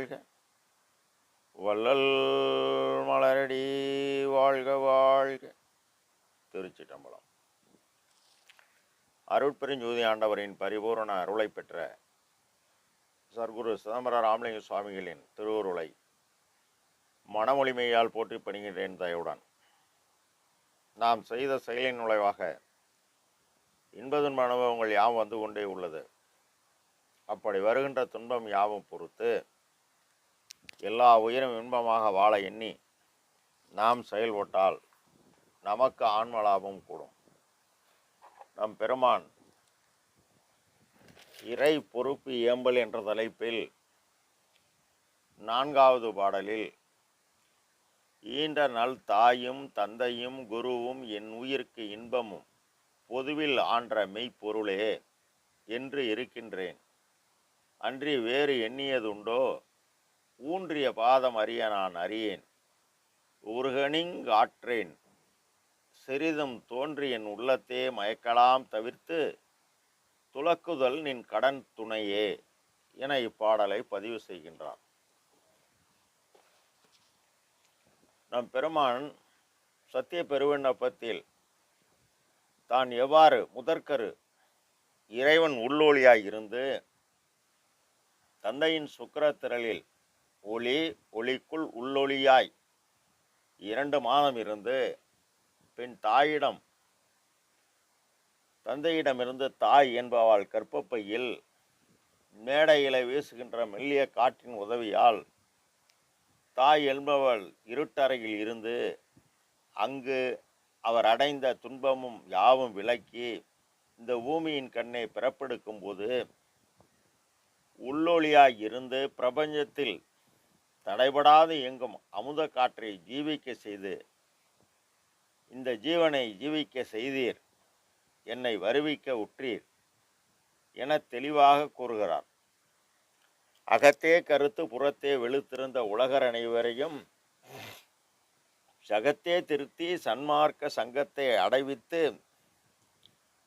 வாழ்க. வள்ளல் மலரடி வாழ்க வாழ்க. திருச்சிட்டம்பலம். அருட்பெருஞ்சோதி ஆண்டவரின் பரிபூரண அருளை பெற்ற சர்க்குரு சிதம்பர ராமலிங்க சுவாமிகளின் திருவுருளை மனமொழிமையால் போற்றி பணிகின்றேன் தயவுடன். நாம் செய்த செயலின் நுழைவாக இன்பதுன்ப அனுபவங்கள் யாவும் வந்து கொண்டே உள்ளது. அப்படி வருகின்ற துன்பம் யாவும் பொறுத்து எல்லா உயிரும் இன்பமாக வாழ எண்ணி நாம் செயல்பட்டால் நமக்கு ஆன்ம லாபம் கூடும். நம் பெருமான் இறை பொறுப்பு ஏம்பல் என்ற தலைப்பில் நான்காவது பாடலில் ஈண்ட நல் தாயும் தந்தையும் குருவும் என் உயிர்க்கு இன்பமும் பொதுவில் ஆன்ற மெய்ப்பொருளே என்று இருக்கின்றேன். அன்றி வேறு எண்ணியதுண்டோ? ஊன்றிய பாதம் அறிய நான் அறியேன். உருகனிங் ஆற்றேன். சிறிதும் தோன்றி என் உள்ளத்தே மயக்கலாம் தவிர்த்து துலக்குதல் நின் கடன் துணையே என இப்பாடலை பதிவு செய்கின்றார் நம் பெருமான் சத்திய பெருவிண்ணப்பத்தில் தான் எவ்வாறு முதற்கரு இறைவன் உள்ளொளியாய் இருந்து தந்தையின் சுக்கரத்திரலில் ஒளி ஒளிக்குள் உள்ளொளியாய். இரண்டு மாதம் இருந்து பின் தாயிடம் தந்தையிடமிருந்து தாய் என்பவள் கற்பப்பையில் மேடையில வீசுகின்ற மெல்லிய காற்றின் உதவியால் தாய் என்பவள் இருட்டறையில் இருந்து அங்கு அவர் அடைந்த துன்பமும் யாவும் விலக்கி இந்த பூமியின் கண்ணை பிறப்பெடுக்கும் போது உள்ளொளியாய் இருந்து பிரபஞ்சத்தில் தடைபடாது இயங்கும் அமுத காற்றை ஜீவிக்க செய்து இந்த ஜீவனை ஜீவிக்க செய்தீர். என்னை வருவிக்க உற்றீர் என தெளிவாக கூறுகிறார். அகத்தே கருத்து புறத்தே வெளுத்திருந்த உலகர் அனைவரையும் சகத்தே திருத்தி சன்மார்க்க சங்கத்தை அடைவித்து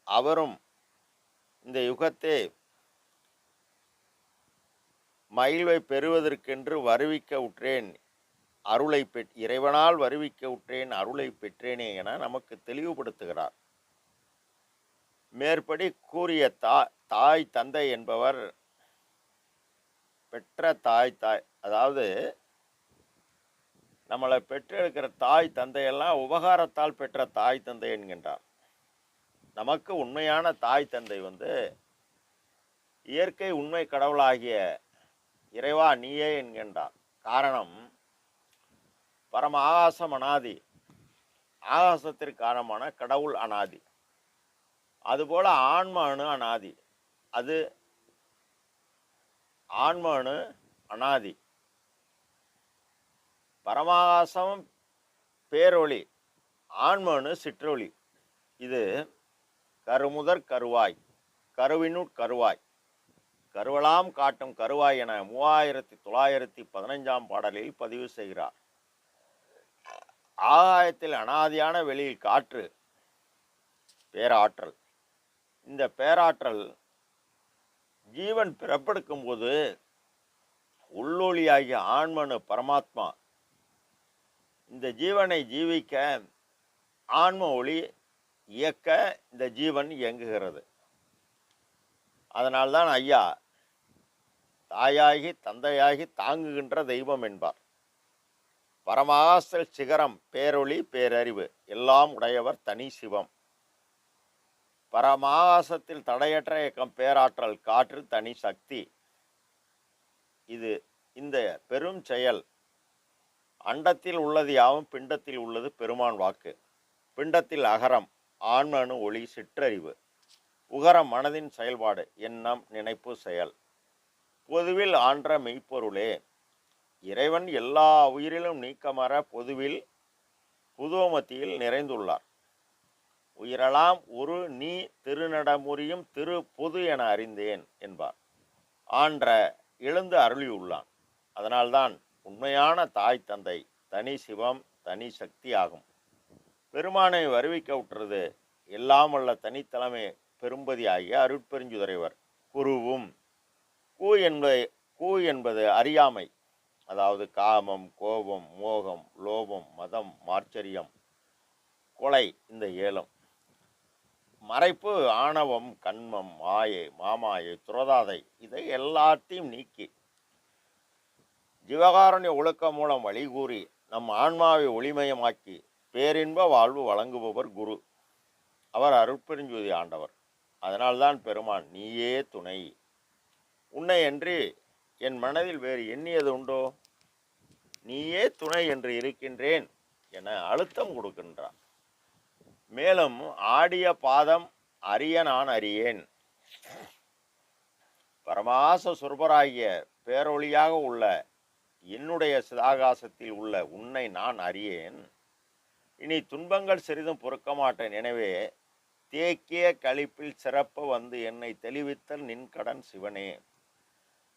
அவரும் இந்த யுகத்தை மகிழ்வை பெறுவதற்கென்று வருவிக்க உற்றேன். அருளை பெற் இறைவனால் வருவிக்க உற்றேன் அருளை பெற்றேனே என நமக்கு தெளிவுபடுத்துகிறார். மேற்படி கூறிய தா தாய் தந்தை என்பவர் பெற்ற தாய் தாய் அதாவது நம்மளை பெற்றெடுக்கிற தாய் தந்தையெல்லாம் உபகாரத்தால் பெற்ற தாய் தந்தை என்கின்றார். நமக்கு உண்மையான தாய் தந்தை வந்து இயற்கை உண்மை கடவுளாகிய இறைவா நீயே என்கின்றார். காரணம் பரம ஆகாசம் அனாதி. ஆகாசத்திற்கு காரணமான கடவுள் அனாதி. அதுபோல் ஆன்ம அணு அனாதி. அது ஆன்ம அணு அனாதி. பரமாகாசம் பேரொளி ஆன்மனு சிற்றொளி. இது கருமுதற் கருவாய் கருவினுட் கருவாய். கருவலாம் காட்டும் கருவாய் என மூவாயிரத்தி தொள்ளாயிரத்தி பதினைஞ்சாம் பாடலில் பதிவு செய்கிறார். ஆகாயத்தில் அனாதியான வெளியில் காற்று பேராற்றல். இந்த பேராற்றல் ஜீவன் பிறப்பெடுக்கும் போது உள்ளொளியாகிய ஆன்மனு பரமாத்மா இந்த ஜீவனை ஜீவிக்க ஆன்ம ஒளி இயக்க இந்த ஜீவன் இயங்குகிறது. அதனால்தான் ஐயா தாயாகி தந்தையாகி தாங்குகின்ற தெய்வம் என்பார். பரமாசல் சிகரம் பேரொளி பேரறிவு எல்லாம் உடையவர் தனி சிவம். பரமாகாசத்தில் தடையற்ற இயக்கம் பேராற்றல் காற்று தனி சக்தி. இது இந்த பெரும் செயல். அண்டத்தில் உள்ளது யாவும் பிண்டத்தில் உள்ளது பெருமான் வாக்கு. பிண்டத்தில் அகரம் ஆன்மனு ஒளி சிற்றறிவு. உகரம் மனதின் செயல்பாடு எண்ணம் நினைப்பு செயல். பொதுவில் ஆன்ற மெய்ப்பொருளே. இறைவன் எல்லா உயிரிலும் நீக்கமர பொதுவில் புதுவமத்தியில் நிறைந்துள்ளார். உயிரெல்லாம் ஒரு நீ திருநடமுறியும் திரு பொது என அறிந்தேன் என்பார். ஆன்ற எழுந்து அருளியுள்ளான். அதனால்தான் உண்மையான தாய் தந்தை தனி சிவம் தனி சக்தி ஆகும். பெருமானை வருவிக்க விட்டுறது எல்லாம் வல்ல தனித்தலைமை பெரும்பதி ஆகிய அருட்பெருஞ்சுதரைவர் குருவும் கூ என்பது கூ என்பது அறியாமை. அதாவது காமம் கோபம் மோகம் லோபம் மதம் மாச்சரியம் கொலை இந்த ஏலம் மறைப்பு ஆணவம் கண்மம் மாயை மாமாயை துரதாதை இதை எல்லாத்தையும் நீக்கி. ஜீவகாரண்ய ஒழுக்கம் மூலம் வழிகூறி நம் ஆன்மாவை ஒளிமயமாக்கி பேரின்ப வாழ்வு வழங்குபவர் குரு. அவர் அருட்பெருஞ்சோதி ஆண்டவர். அதனால்தான் பெருமான் நீயே துணை. உன்னை என்று என் மனதில் வேறு எண்ணியது உண்டோ? நீயே துணை என்று இருக்கின்றேன் என அழுத்தம் கொடுக்கின்றான். மேலும் ஆடிய பாதம் அறிய நான் அறியேன். பரமாச சுரபராகிய பேரொழியாக உள்ள என்னுடைய சிதாகாசத்தில் உள்ள உன்னை நான் அறியேன். இனி துன்பங்கள் சிறிதும் பொறுக்க மாட்டேன் எனவே தேக்கிய கழிப்பில் சிறப்ப வந்து என்னை தெளிவித்தல் நின் கடன் சிவனே.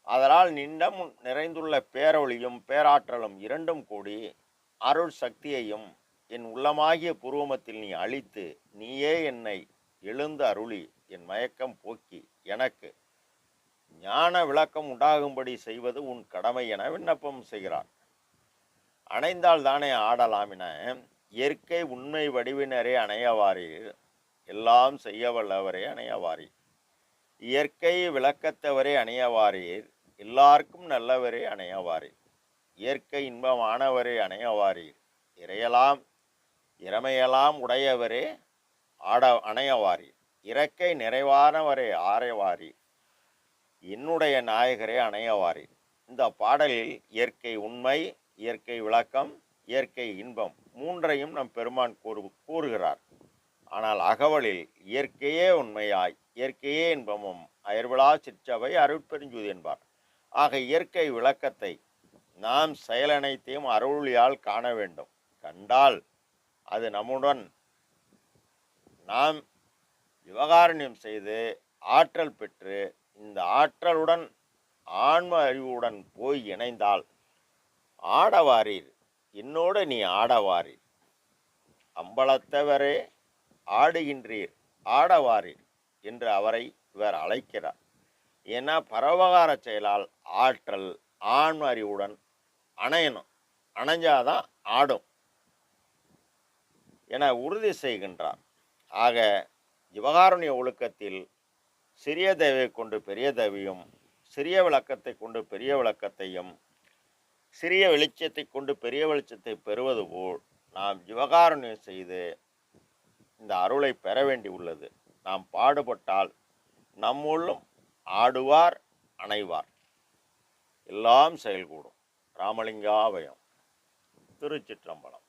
அதனால் நின்றம் நிறைந்துள்ள பேரொளியும் பேராற்றலும் இரண்டும் கூடி அருள் சக்தியையும் என் உள்ளமாகிய புருவமத்தில் நீ அழித்து நீயே என்னை எழுந்து அருளி என் மயக்கம் போக்கி எனக்கு ஞான விளக்கம் உண்டாகும்படி செய்வது உன் கடமை என விண்ணப்பம் செய்கிறார் அணைந்தால் தானே ஆடலாம் என இயற்கை உண்மை வடிவினரே அணையவாரீர். எல்லாம் செய்ய வல்லவரே இயற்கை விளக்கத்தவரே அணையவாரீர். எல்லாருக்கும் நல்லவரே அணையவாரீர் இயற்கை இன்பமானவரே அணையவாரீர் இறையலாம் இறமையெல்லாம் உடையவரே ஆட அணையவாரீர் இறக்கை நிறைவானவரே ஆரைவாரீர் என்னுடைய நாயகரே அணையவாரீர் இந்த பாடலில் இயற்கை உண்மை இயற்கை விளக்கம் இயற்கை இன்பம் மூன்றையும் நம் பெருமான் கூறு கூறுகிறார். ஆனால் அகவலில் இயற்கையே உண்மையாய் இயற்கையே இன்பமும் அயர்விழா சிற்றவை அருட்பெருஞ்சுது என்பார். ஆக இயற்கை விளக்கத்தை நாம் செயலனைத்தையும் அருளியால் காண வேண்டும். கண்டால் அது நம்முடன் நாம் விவகாரணியம் செய்து ஆற்றல் பெற்று இந்த ஆற்றலுடன் ஆன்ம அறிவுடன் போய் இணைந்தால் ஆடவாரீர். என்னோடு நீ ஆடவாரீர். அம்பலத்தவரே ஆடுகின்றீர். ஆடவாரீர் என்று அவரை இவர் அழைக்கிறார். ஏன்னா பரவகார செயலால் ஆற்றல் ஆண் அறிவுடன் அணையணும். அணைஞ்சாதான் ஆடும். என உறுதி செய்கின்றார் ஆக ஜிவகாருண்ய ஒழுக்கத்தில் சிறிய தேவை கொண்டு பெரிய தேவையும் சிறிய விளக்கத்தை கொண்டு பெரிய விளக்கத்தையும் சிறிய வெளிச்சத்தை கொண்டு பெரிய வெளிச்சத்தை பெறுவது போல் நாம் ஜிவகாருண்யம் செய்து இந்த அருளை பெற வேண்டி உள்ளது நாம் பாடுபட்டால் நம்முள்ளும் ஆடுவார் அணைவார். எல்லாம் செயல்கூடும். ராமலிங்காபயம் திருச்சிற்றம்பலம்.